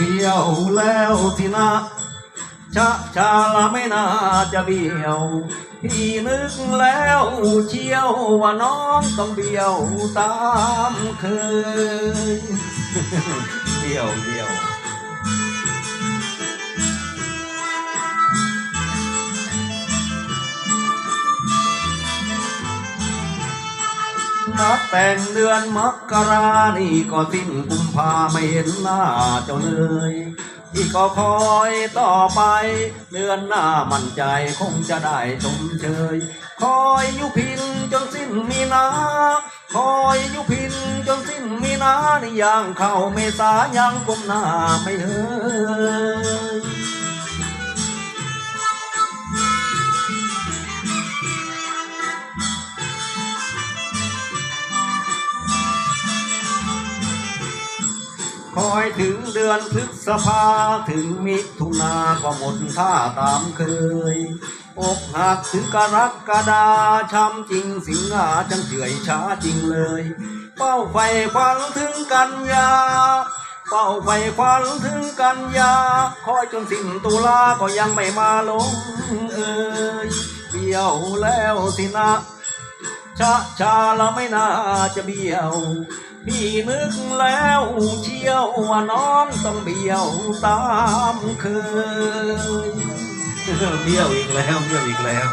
เบี้ยวแล้วสินะชะชาละไม่น่าจะเบี้ยว พี่นึกแล้วเชียวว่าน้องต้องเบี้ยวตามเคยเบี้ยวเบี้ยว นับแต่งเดือนมกรานี่ก็สิ้นกุมภาไม่เห็นหน้าเจ้าเลยที่ก็คอยต่อไป เดือนหน้ามั่นใจคงจะได้ชมเชย คอยอยุพินจนสิ้นมีนา คอยอยุพินจนสิ้นมีนานี่ย่างเข้าเมษายังก้มหน้าไม่เฮย คอยถึงเดือนพฤษภาถึงมิถุนาก็หมดท่าตามเคย อกหักถึงกรกฎาช้ำจริงสิงหาจังเฉื่อยช้าจริงเลย เป้าไฟควันถึงกันยา เป้าไฟควันถึงกันยา คอยจนสิ้นตุลาก็ยังไม่มาลงเอ่ยเบี้ยวแล้วสินะชะชาละไม่น่าจะเบี้ยว พี่นึกแล้วเชี่ยวว่าน้องต้องเบี้ยวตามเคยเบี้ยวอีกแล้วเบี้ยวอีกแล้ว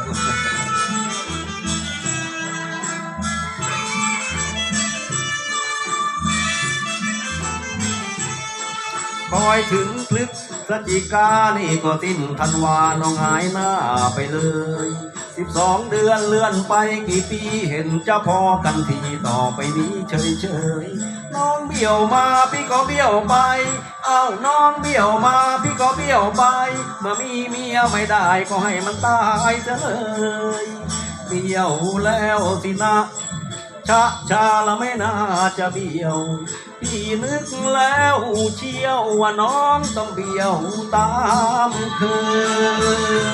คอยถึงพลึกสจิกานี่ก็สิ้นธันวาน้องหายหน้าไปเลย สิบสองเดือนเลื่อนไปกี่ปีเห็นจะพอกันทีต่อไปนี้เฉยเฉยๆน้องเบี้ยวมาพี่ก็เบี้ยวไป เอาน้องเบี้ยวมาพี่ก็เบี้ยวไป เมื่อมีเมียไม่ได้ก็ให้มันตายซะเลยเบี้ยวแล้วสินะชะชาละไม่น่าจะเบี้ยว พี่นึกแล้วเชียวว่าน้องต้องเบี้ยวตามเคย